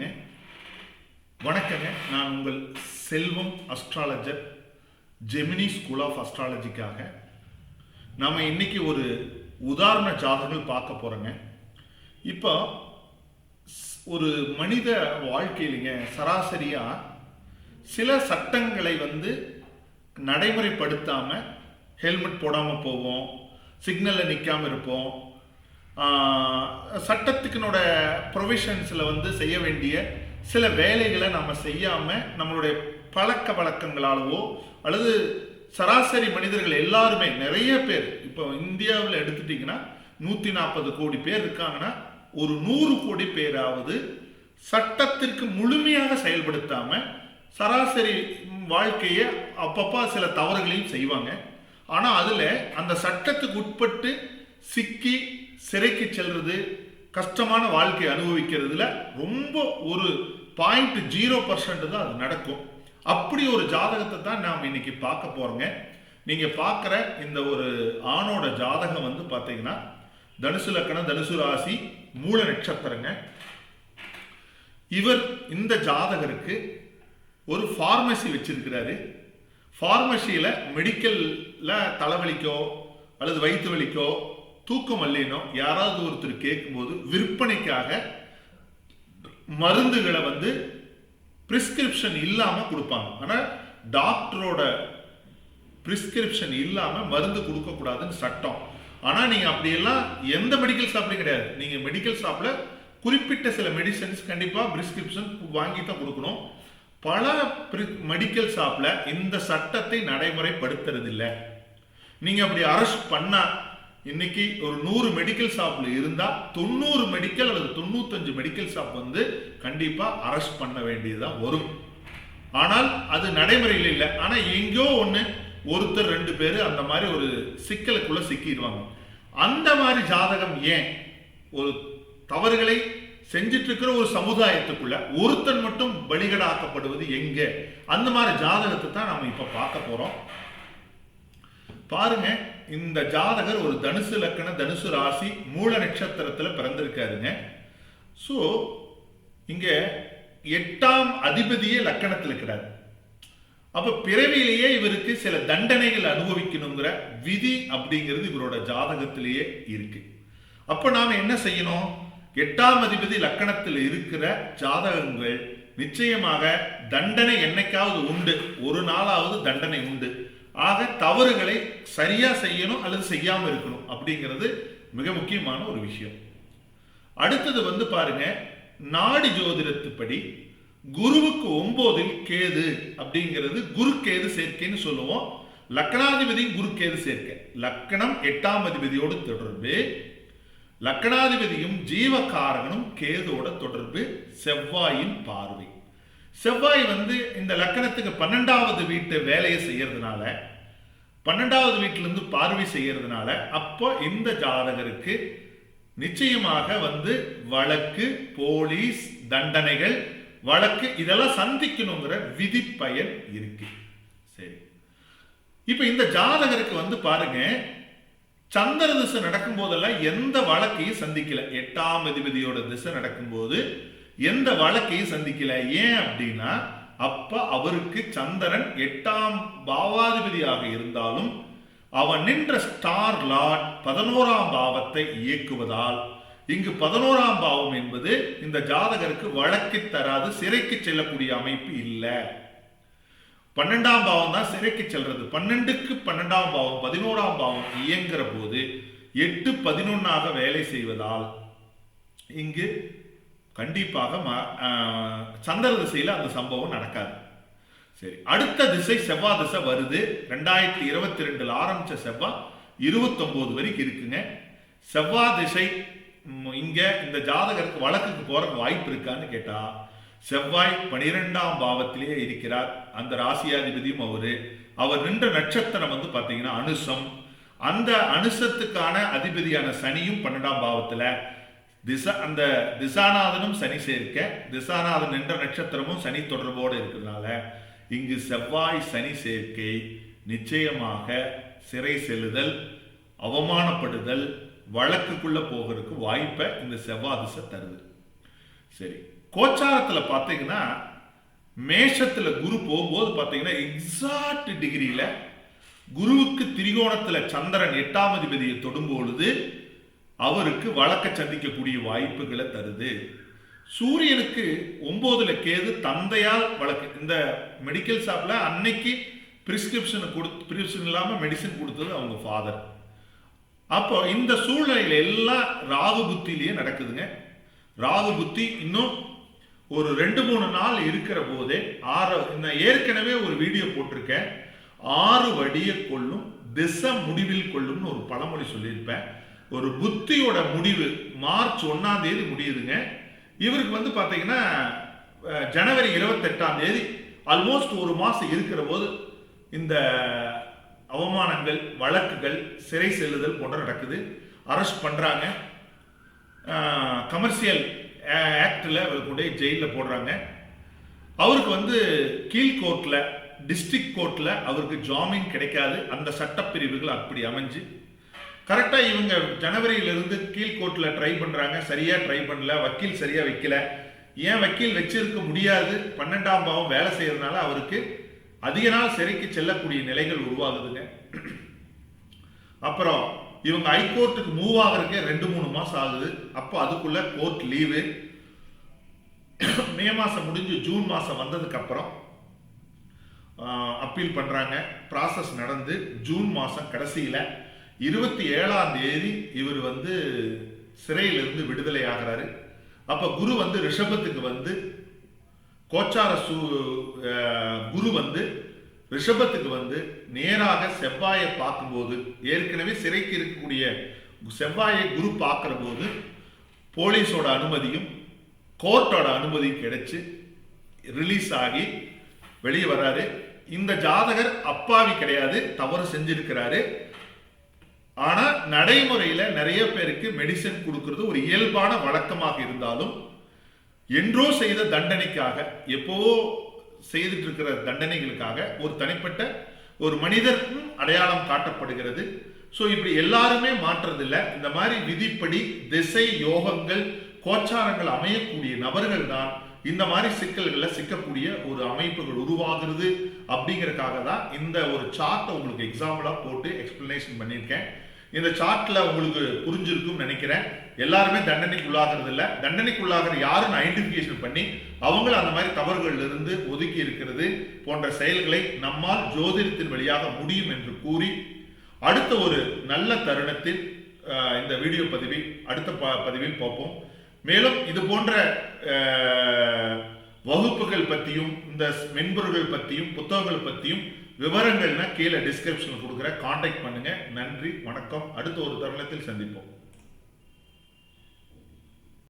வணக்கங்க வணக்கங்க நான் உங்கள் Selvam astrologer Gemini school of அஸ்ட்ராலஜிக்காக நாம் இன்னைக்கு ஒரு உதாரண ஜாதகங்கள் பார்க்க போகிறோங்க இப்போ ஒரு மனித வாழ்க்கையிலுங்க சராசரியாக சில சட்டங்களை வந்து நடைமுறைப்படுத்தாமல் ஹெல்மெட் போடாமல் போவோம் சிக்னலில் நிற்காமல் இருப்போம் சட்டத்துக்கினோட ப்ரொவிஷன்ஸில் வந்து செய்ய வேண்டிய சில வேலைகளை நம்ம செய்யாமல் நம்மளுடைய பழக்க வழக்கங்களாலவோ அல்லது சராசரி மனிதர்கள் எல்லாருமே நிறைய பேர் இப்போ இந்தியாவில் எடுத்துட்டிங்கன்னா நூற்றி நாற்பது கோடி பேர் இருக்காங்கன்னா ஒரு நூறு கோடி பேராவது சட்டத்திற்கு முழுமையாக செயல்படுத்தாமல் சராசரி வாழ்க்கையை அப்பப்போ சில தவறுகளையும் செய்வாங்க. ஆனால் அதில் அந்த சட்டத்துக்கு உட்பட்டு சிக்கி சிறைக்கு செல்வது கஷ்டமான வாழ்க்கையை அனுபவிக்கிறதுல ரொம்ப ஒரு பாயிண்ட் ஜீரோ பர்சன்ட் தான் அது நடக்கும். அப்படி ஒரு ஜாதகத்தை தான் நாம் இன்னைக்கு பார்க்க போறோங்க. நீங்க பார்க்குற இந்த ஒரு ஆணோட ஜாதகம் வந்து பார்த்தீங்கன்னா தனுசு லக்கணம் தனுசு ராசி மூல நட்சத்திரங்க. இவர் இந்த ஜாதகருக்கு ஒரு ஃபார்மசி வச்சிருக்கிறாரு. ஃபார்மசியில் மெடிக்கல்ல தலைவலிக்கோ அல்லது வயிற்று வலிக்கோ தூக்கம் அல்லேனோ யாராவது ஒருத்தர் கேட்கும்போது விற்பனைக்காக மருந்துகளை வந்து பிரிஸ்கிரிப்ஷன் இல்லாமல் கொடுப்பாங்க. ஆனால் டாக்டரோட பிரிஸ்கிரிப்ஷன் இல்லாமல் மருந்து கொடுக்கக்கூடாதுன்னு சட்டம். ஆனால் நீங்கள் அப்படியெல்லாம் எந்த மெடிக்கல் ஷாப்லையும் கிடையாது. நீங்கள் மெடிக்கல் ஷாப்பில் குறிப்பிட்ட சில மெடிசன்ஸ் கண்டிப்பாக பிரிஸ்கிரிப்ஷன் வாங்கி தான் கொடுக்கணும். பல மெடிக்கல் ஷாப்பில் இந்த சட்டத்தை நடைமுறைப்படுத்துறதில்லை. நீங்கள் அப்படி அரெஸ்ட் பண்ணால் இன்னைக்கு ஒரு நூறு மெடிக்கல் ஷாப்ல இருந்தா தொண்ணூறு மெடிக்கல் அல்லது தொண்ணூத்தஞ்சு மெடிக்கல் ஷாப் வந்து கண்டிப்பா அரெஸ்ட் பண்ண வேண்டியதுதான் வரும். ஆனால் அது நடைமுறையில் இல்லை. ஆனா எங்கேயோ ஒண்ணு ஒருத்தர் ரெண்டு பேர் அந்த மாதிரி ஒரு சிக்கலுக்குள்ள சிக்கிடுவாங்க அந்த மாதிரி ஜாதகம் ஏன் ஒரு தவறுகளை செஞ்சிட்டு இருக்கிற ஒரு சமுதாயத்துக்குள்ள ஒருத்தன் மட்டும் பலிகடாக்கப்படுவது எங்க? அந்த மாதிரி ஜாதகத்தை தான் நம்ம இப்ப பார்க்க போறோம். பாருங்க இந்த ஜாதகர் ஒரு தனுசு லக்கண தனுசு ராசி மூல நட்சத்திரத்தில் பிறந்திருக்காருங்க. ஸோ இங்க எட்டாம் அதிபதியே லக்கணத்தில் இருக்கிறார். அப்ப பிறவியிலேயே இவருக்கு சில தண்டனைகள் அனுபவிக்கணுங்கிற விதி அப்படிங்கிறது இவரோட ஜாதகத்திலேயே இருக்கு. அப்ப நாம என்ன செய்யணும்? எட்டாம் அதிபதி லக்கணத்தில் இருக்கிற ஜாதகங்கள் நிச்சயமாக தண்டனை என்னைக்காவது உண்டு. ஒரு நாளாவது தண்டனை உண்டு. ஆக தவறுகளை சரியா செய்யணும் அல்லது செய்யாம இருக்கணும் அப்படிங்கிறது மிக முக்கியமான ஒரு விஷயம். அடுத்தது வந்து பாருங்க நாடி ஜோதிடத்துப்படி குருவுக்கு ஒன்பதில் கேது அப்படிங்கிறது குரு கேது சேர்க்கைன்னு சொல்லுவோம். லக்கணாதிபதி குரு கேது சேர்க்கை. லக்கணம் எட்டாம் அதிபதியோடு தொடர்பு. லக்கணாதிபதியும் ஜீவகாரகனும் கேதோட தொடர்பு. செவ்வாயின் பார்வை. செவ்வாய் வந்து இந்த லக்கணத்துக்கு பன்னெண்டாவது வீட்டு வேலையை செய்யறதுனால பன்னெண்டாவது வீட்டிலிருந்து பார்வை செய்யறதுனால அப்போ இந்த ஜாதகருக்கு நிச்சயமாக வந்து வழக்கு போலீஸ் தண்டனைகள் வழக்கு இதெல்லாம் சந்திக்கணுங்கிற விதி பயன் இருக்கு. சரி. இப்ப இந்த ஜாதகருக்கு வந்து பாருங்க சந்திர திசை நடக்கும் போதெல்லாம் எந்த வழக்கையும் சந்திக்கல. எட்டாம் அதிபதியோட திசை நடக்கும்போது எந்த வழக்கையும் சந்திக்கல. ஏன் அப்படின்னா அப்ப அவருக்கு சந்திரன் எட்டாம் பாவாதிபதியாக இருந்தாலும் அவன் நின்ற ஸ்டார் லார்ட் பதினோராம் பாவத்தை இயக்குவதால் இங்கு பதினோராம் பாவம் என்பது இந்த ஜாதகருக்கு வழக்கு தராது சிறைக்கு செல்லக்கூடிய அமைப்பு இல்லை. பன்னெண்டாம் பாவம் தான் சிறைக்கு செல்றது. பன்னெண்டுக்கு பன்னெண்டாம் பாவம் பதினோராம் பாவம் இயங்குற போது எட்டு பதினொன்னாக வேலை செய்வதால் இங்கு கண்டிப்பாக சந்திர திசையில் அந்த சம்பவம் நடக்காது. சரி அடுத்த திசை செவ்வாய் திசை வருது. ரெண்டாயிரத்தி இருபத்தி ரெண்டுல ஆரம்பிச்ச செவ்வாய் இருபத்தொம்போது வரைக்கும் இருக்குங்க. செவ்வாய் திசை இங்கே இங்க இந்த ஜாதகருக்கு வழக்குக்கு போற வாய்ப்பு இருக்கான்னு கேட்டா செவ்வாய் பனிரெண்டாம் பாவத்திலேயே இருக்கிறார். அந்த ராசியாதிபதியும் அவரு. அவர் நின்ற நட்சத்திரம் வந்து பாத்தீங்கன்னா அனுசம். அந்த அனுசத்துக்கான அதிபதியான சனியும் பன்னெண்டாம் பாவத்துல. திசா அந்த திசாநாதனும் சனி சேர்க்க திசாநாதன் என்ற நட்சத்திரமும் சனி தொடர்போடு இருக்கிறதுனால இங்கு செவ்வாய் சனி சேர்க்கை நிச்சயமாக சிறை செல்லுதல் அவமானப்படுதல் வழக்குக்குள்ள போகிறதுக்கு வாய்ப்பை இந்த செவ்வாய் திசை தருது. சரி கோச்சாரத்தில் பார்த்தீங்கன்னா மேஷத்தில் குரு போகும்போது பார்த்தீங்கன்னா எக்ஸாக்ட் டிகிரியில் குருவுக்கு திரிகோணத்தில் சந்திரன் எட்டாம் அதிபதியை தொடும் பொழுது அவருக்கு வழக்க சந்திக்கக்கூடிய வாய்ப்புகளை தருது. சூரியனுக்கு ஒம்போதுல கேது தந்தையால் வழக்கு இந்த மெடிக்கல் ஷாப்ல அன்னைக்கு பிரிஸ்கிரிப்ஷனை கொடுத்து பிரிஸ்கிரிப்ஷன் இல்லாமல் மெடிசன் கொடுத்தது அவங்க ஃபாதர் அப்போ இந்த சூழ்நிலையில் எல்லாம் ராகு புத்தியிலேயே நடக்குதுங்க. ராகு புத்தி இன்னும் ஒரு ரெண்டு மூணு நாள் இருக்கிற போதே ஆறு நான் ஏற்கனவே ஒரு வீடியோ போட்டிருக்கேன். ஆறு வடிய கொள்ளும் திசை முடிவில் கொள்ளும்னு ஒரு பழமொழி சொல்லியிருப்பேன். ஒரு புத்தியோட முடிவு மார்ச் ஒன்றாம் தேதி முடியுதுங்க. இவருக்கு வந்து பார்த்தீங்கன்னா ஜனவரி இருபத்தெட்டாம் தேதி ஆல்மோஸ்ட் ஒரு மாதம் இருக்கிற போது இந்த அவமானங்கள் வழக்குகள் சிறை செல்லுதல் போன்ற நடக்குது. அரெஸ்ட் பண்ணுறாங்க கமர்ஷியல் ஆக்டில் அவர் கொண்டு ஜெயிலில் போடுறாங்க. அவருக்கு வந்து கீழ் கோர்ட்டில் டிஸ்ட்ரிக்ட் கோர்ட்டில் அவருக்கு ஜாமீன் கிடைக்காது. அந்த சட்டப்பிரிவுகள் அப்படி அமைஞ்சு கரெக்டாக இவங்க ஜனவரியிலிருந்து கீழ்கோர்ட்டில் ட்ரை பண்ணுறாங்க சரியாக ட்ரை பண்ணல. வக்கீல் சரியாக வைக்கல. ஏன் வக்கீல் வச்சிருக்க முடியாது? பன்னெண்டாம் பாவம் வேலை செய்யறதுனால அவருக்கு அதிக நாள் சிறைக்கு செல்லக்கூடிய நிலைகள் உருவாகுதுங்க. அப்புறம் இவங்க ஹைகோர்ட்டுக்கு மூவ் ஆகிறதுக்கே ரெண்டு மூணு மாதம் ஆகுது. அப்போ அதுக்குள்ள கோர்ட் லீவு மே மாதம் முடிஞ்சு ஜூன் மாதம் வந்ததுக்கு அப்புறம் அப்பீல் பண்ணுறாங்க ப்ராசஸ் நடந்து ஜூன் மாதம் கடைசியில் இருபத்தி ஏழாம் தேதி இவர் வந்து சிறையிலிருந்து விடுதலை ஆகிறாரு. அப்போ குரு வந்து ரிஷபத்துக்கு வந்து கோச்சார சூ குரு வந்து ரிஷபத்துக்கு வந்து நேராக செவ்வாயை பார்க்கும்போது ஏற்கனவே சிறைக்கு இருக்கக்கூடிய செவ்வாயை குரு பார்க்குற போது போலீஸோட அனுமதியும் கோர்ட்டோட அனுமதியும் கிடைச்சி ரிலீஸ் ஆகி வெளியே வராரு. இந்த ஜாதகர் அப்பாவி கிடையாது தவறு செஞ்சிருக்கிறாரு. ஆனால் நடைமுறையில் நிறைய பேருக்கு மெடிசன் கொடுக்கறது ஒரு இயல்பான வழக்கமாக இருந்தாலும் என்றோ செய்த தண்டனைக்காக எப்போவோ செய்துட்டு இருக்கிற தண்டனைகளுக்காக ஒரு தனிப்பட்ட ஒரு மனிதருக்கும் அடையாளம் காட்டப்படுகிறது. ஸோ இப்படி எல்லாருமே மாற்றுறதில்லை. இந்த மாதிரி விதிப்படி திசை யோகங்கள் கோச்சாரங்கள் அமையக்கூடிய நபர்கள் தான் இந்த மாதிரி சிக்கல்களில் சிக்கக்கூடிய ஒரு அமைப்புகள் உருவாகிறது. அப்படிங்கிறதுக்காக தான் இந்த ஒரு சார்ட்டை உங்களுக்கு எக்ஸாம்பிளாக போட்டு எக்ஸ்பிளனேஷன் பண்ணியிருக்கேன். இந்த சார்ட்ல உங்களுக்கு புரிஞ்சிருக்கும்னு நினைக்கிறேன். எல்லாருமே தண்டனைக்கு உள்ளாகிறது இல்லை தண்டனைக்கு உள்ளாகிற யாருன்னு ஐடென்டிஃபிகேஷன் பண்ணி அவங்கள அந்த மாதிரி தவறுகளில் இருந்து ஒதுக்கி இருக்கிறது போன்ற செயல்களை நம்மால் ஜோதிடத்தின் வழியாக முடியும் என்று கூறி அடுத்த ஒரு நல்ல தருணத்தில் இந்த வீடியோ பதிவை அடுத்த ப- பதிவில் பார்ப்போம். மேலும் இது போன்ற வகுப்புகள் பற்றியும் இந்த மென்பொருள்கள் பற்றியும் புத்தகங்கள் பற்றியும் விவரங்கள்னா கீழே டிஸ்கிரிப்ஷனில் கொடுக்குறேன். காண்டாக்ட் பண்ணுங்கள் நன்றி வணக்கம். அடுத்த ஒரு தருணத்தில் சந்திப்போம்.